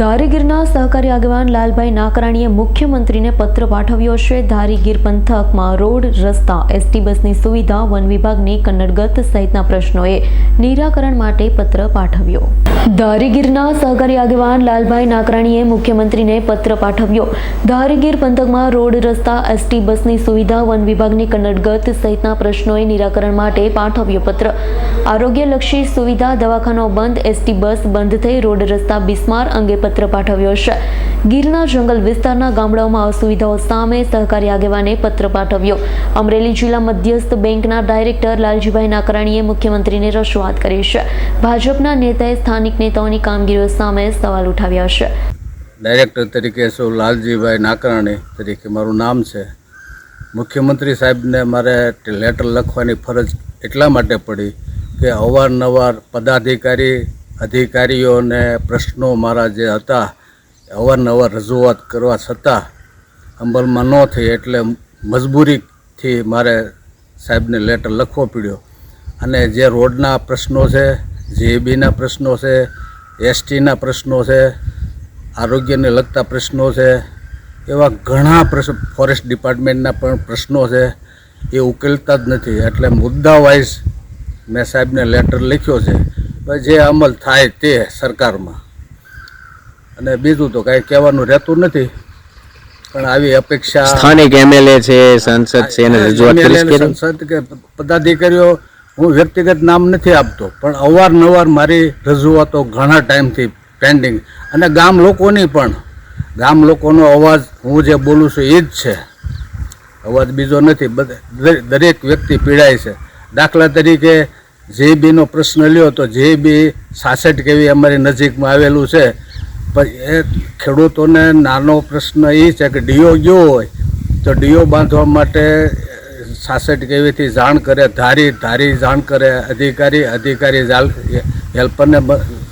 ધારીગીરના સહકારી આગેવાન લાલભાઈ નાકરાણીએ મુખ્યમંત્રીને પત્ર પાઠવ્યો છે. ધારીગીર પંથકમાં રોડ, રસ્તા, એસટી બસની સુવિધા, વન વિભાગની કન્નડગત સહિતના પ્રશ્નોએ નિરાકરણ માટે પત્ર પાઠવ્યો. ધારીગીરના સહકારી આગેવાન લાલભાઈ નાકરાણીએ મુખ્યમંત્રીને પત્ર પાઠવ્યો. ધારીગીર પંથકમાં રોડ, રસ્તા, એસટી બસની સુવિધા, વન વિભાગની કન્નડગત સહિતના પ્રશ્નોએ નિરાકરણ માટે પાઠવ્યો પત્ર. આરોગ્યલક્ષી સુવિધા, દવાખાનો બંધ, એસટી બસ બંધ થઈ રોડ, રસ્તા બિસ્માર અંગે પત્ર પાઠવ્યો છે. ગીરના જંગલ વિસ્તારના ગામડાઓમાં અસુવિધાઓ સામે સહકારી આગેવાને પત્ર પાઠવ્યો. અમરેલી જિલ્લા મધ્યસ્થ બેંકના ડાયરેક્ટર લાલજીભાઈ નાકરાણીએ મુખ્યમંત્રીને રજૂઆત કરી છે. ભાજપના નેતાએ સ્થાનિક નેતાઓની કામગીરીઓ સામે સવાલ ઉઠાવ્યા છે. ડાયરેક્ટર તરીકે શું લાલજીભાઈ નાકરાણી તરીકે મારું નામ છે. મુખ્યમંત્રી સાહેબને મારે લેટર લખવાની ફરજ એટલા માટે પડી કે અવારનવાર પદાધિકારી અધિકારીઓને પ્રશ્નો મારા જે હતા અવારનવાર રજૂઆત કરવા છતાં અમલમાં ન થઈ એટલે મજબૂરીથી મારે સાહેબને લેટર લખવો પડ્યો. અને જે રોડના પ્રશ્નો છે જીએબીના પ્રશ્નો છે એસટીના પ્રશ્નો છે, આરોગ્યને લગતા પ્રશ્નો છે, એવા ઘણા પ્રશ્ન ફોરેસ્ટ ડિપાર્ટમેન્ટના પણ પ્રશ્નો છે, એ ઉકેલતા જ નથી. એટલે મુદ્દા વાઇઝ મેં સાહેબને લેટર લખ્યો છે. જે અમલ થાય તે સરકારમાં. અને બીજું તો કાંઈ કહેવાનું રહેતું નથી. પણ આવી અપેક્ષા સ્થાનિક એમએલએ છે સંસદ છે એને રજૂઆત કરી સંસદ કે પદાધિકારીઓ હું વ્યક્તિગત નામ નથી આપતો પણ અવારનવાર મારી રજૂઆતો ઘણા ટાઈમથી પેન્ડિંગ અને ગામ લોકોની પણ ગામ લોકોનો અવાજ હું જે બોલું છું એ જ છે. અવાજ બીજો નથી દરેક વ્યક્તિ પીડાય છે. દાખલા તરીકે જે બીનો પ્રશ્ન લ્યો તો જે બી સાસઠ કેવી અમારી નજીકમાં આવેલું છે, પણ એ ખેડૂતોને નાનો પ્રશ્ન એ છે કે ડીઓ ગયો હોય, તો ડીઓ બાંધવા માટે સાસઠ કેવીથી જાણ કરે? ધારી ધારી જાણ કરે, અધિકારી અધિકારી હેલ્પરને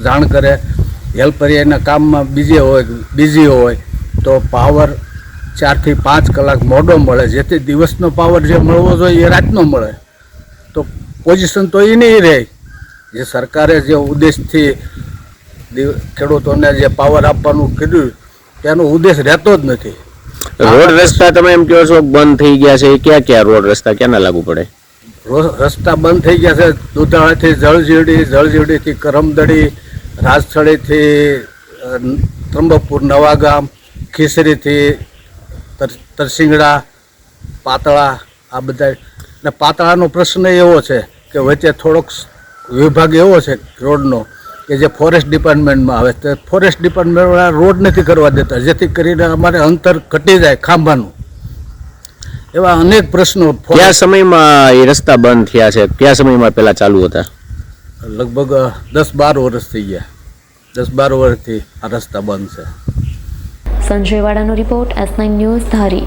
જાણ કરે. હેલ્પર એના કામમાં બીજે હોય, બીજી હોય, તો પાવર ચારથી પાંચ કલાક મોડો મળે. જેથી દિવસનો પાવર જે મળવો જોઈએ એ રાતનો મળે. તો પોઝિશન તો એ નહીં રહે. જે સરકારે જે ઉદ્દેશથી ખેડૂતોને જે પાવર આપવાનું કીધું તેનો ઉદ્દેશ રહેતો જ નથી. રોડ રસ્તા તમે એમ કહો છો બંધ થઈ ગયા છે ક્યાં ક્યાં રોડ રસ્તા ક્યાં લાગુ પડે? રસ્તા બંધ થઈ ગયા છે દુધાળાથી જળજીરડી જળજીરડીથી કરમદડી રાજસ્થળીથી ત્રંબકપુર નવાગામ ખીસરીથી તર- તરસિંગડા પાતળા આ બધા ને પાતળાનો પ્રશ્ન એવો છે કે વચ્ચે થોડોક વિભાગ એવો છે રોડનો કે જે ફોરેસ્ટ ડિપાર્ટમેન્ટમાં આવે. તે ફોરેસ્ટ ડિપાર્ટમેન્ટવાળા રોડ નથી કરવા દેતા જેથી કરીને અમારે અંતર ઘટી જાય ખાંભાનું. એવા અનેક પ્રશ્નો કયા સમયમાં એ રસ્તા બંધ થયા છે? કયા સમયમાં પહેલાં ચાલુ હતા? લગભગ દસ બાર વર્ષ થઈ ગયા. દસ બાર વર્ષથી આ રસ્તા બંધ છે. Sanjay વાડાનો report S nine news Dhari.